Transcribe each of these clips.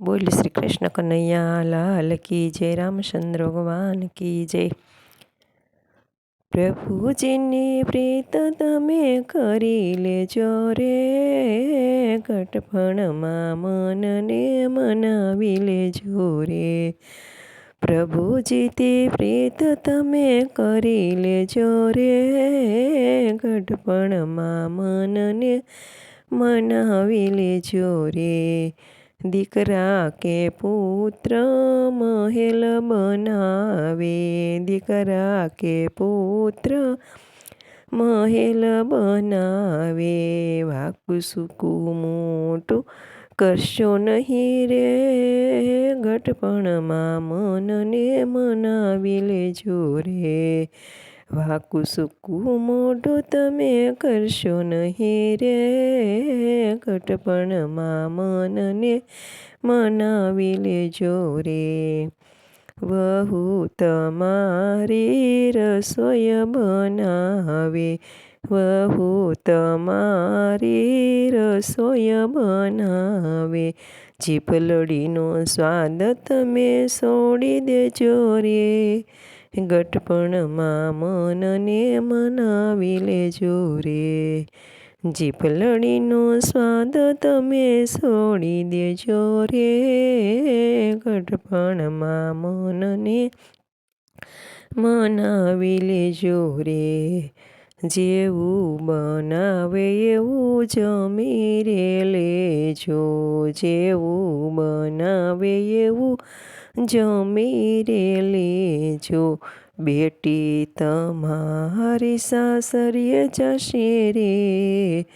બોલ શ્રી કૃષ્ણ કનૈયા લાલ કી જય રામચંદ્ર ભગવાન કી જય. પ્રભુજીની પ્રીત તમે કરી લેજો રે કટપણમાં મનને મનાવી લેજો રે. પ્રભુજી તે પ્રીત તમે કરી લેજો રે ગઢપણમાં મનને મનાવી લેજો રે. દીકરા કે પુત્ર મહેલ બનાવે. દીકરા કે પુત્ર મહેલ બનાવે. વાકુ સૂકું મોટું કરશો નહીં રે. ઘટપણમાં મનને મનાવી લેજો રે. વાકું સૂકું મોઢું તમે કરશો નહીં રે. કટપણમાં મનને મનાવી લેજો રે. વહુ તમારી રસોઈ બનાવે. વહુ તમારી રસોઈ બનાવે. જીભલડીનો સ્વાદ તમે છોડી દેજો રે. ગટપણમાં મનને મનાવી લેજો રે જીભલડીનો સ્વાદ તમે છોડી દેજો રે. ગટપણમાં મનને મનાવી લેજો રે જેવું બનાવે એવું જમી રે લેજો. જેવું બનાવે એવું જમી રે લેજો. બેટી તમારી સાસરીએ જશે રે.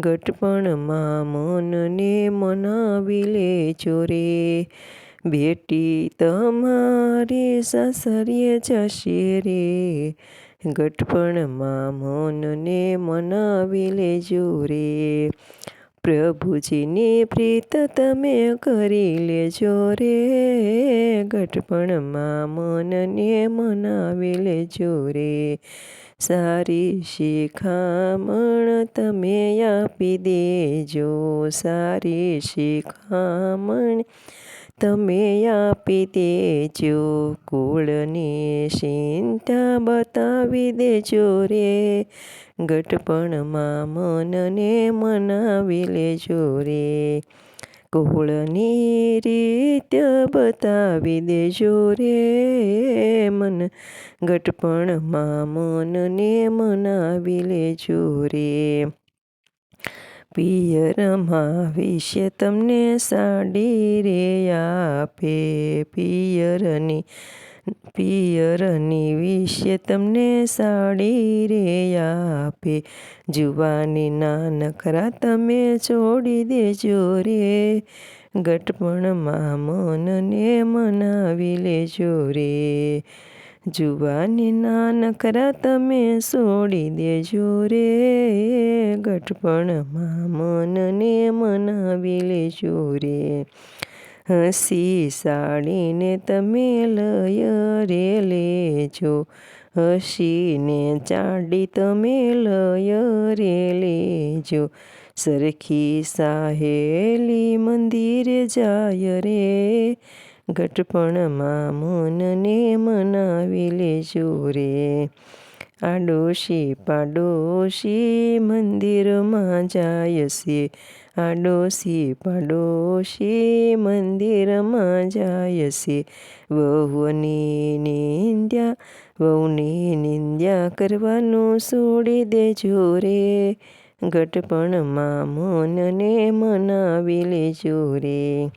ગટપણમાં મનને મનાવી લેજો રે. બેટી તમારી સાસરીએ જશે રે. ગટપણમાં મનને મનાવી લેજો રે. પ્રભુજીને પ્રીત તમે કરી લેજો રે. ગઠપણમાં મનને મનાવી લેજો રે. સારી શિખામણ તમે આપી દેજો. સારી શિખામણ તમે આપી દેજો કુળની ચિંતા બતાવી દેજો રે. ગટપણમાં મનને મનાવી લેજો રે. કુળની રીત બતાવી દેજો રે. મન ગટપણમાં મનને મનાવી લેજો રે. પિયરમાં તમને સાડી રે આપે. પિયરની પિયરની વિશે તમને સાડી રે આપે. જુવાની નાનકરા તમે છોડી દેજો રે. ગટપણમાં મનને મનાવી લેજો રે. જુવાની નાનકરા તમે છોડી દેજો રે. ગઠપણમાં મનને મનાવી લેજો રે. હસી સાડીને તમે લય રે લેજો. હસીને ચાડી તમે લય રે લેજો. સરખી સાહેલી મંદિરે જાય રે. ઘટપણમાં મનને મનાવી લેજો રે આડોશી પાડોશી મંદિરમાં જાય છે. આડોશી પાડોશી મંદિરમાં જાય છે. વહુની નિંદ્યા વહુની નિંદ્યા કરવાનું છોડી દેજો રે ઘટપણમાં મનને મનાવી લેજો રે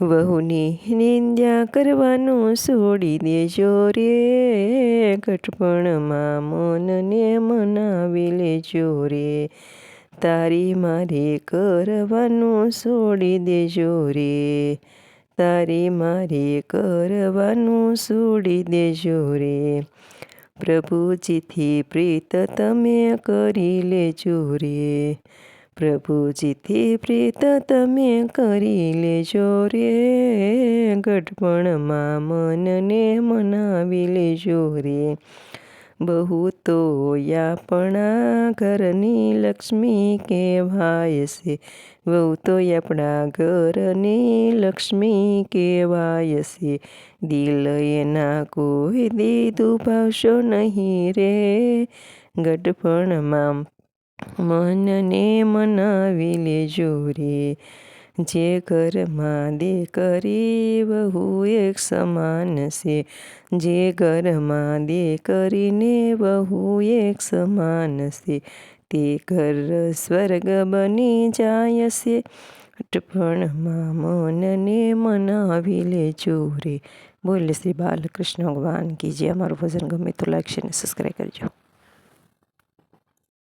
વહુની નિંદ્યા કરવાનું છોડી દેજો રે. કટપણમાં મનને મનાવી લેજો રે. તારી મારી કરવાનું છોડી દેજો રે. તારી મારી કરવાનું છોડી દેજો રે. પ્રભુજીથી પ્રીત તમે કરી લેજો રે. પ્રભુજીથી પ્રીત તમે કરી લેજો રે. ગઢપણમાં મનને મનાવી લેજો રે. બહુ તો આપણા ઘરની લક્ષ્મી કહેવાય છે. બહુ તો આપણા ઘરની લક્ષ્મી કહેવાય છે. દિલ એના કોઈ દીધું ભાવશો નહીં રે. ગઢપણમાં મનને મનાવી લેજો રે જે ઘરમાં દીકરી બહુ એક સમાન છે જે ઘરમાં દીકરીને બહુ એક સમાન છે તે ઘર સ્વર્ગ બની જાય છે ગઢપણમાં મનને મનાવી લેજો રે બોલે શ્રી બાલકૃષ્ણ ભગવાન કી જે અમારું ભજન ગમે તો લાઈક શેર અને સબસ્ક્રાઈબ કરજો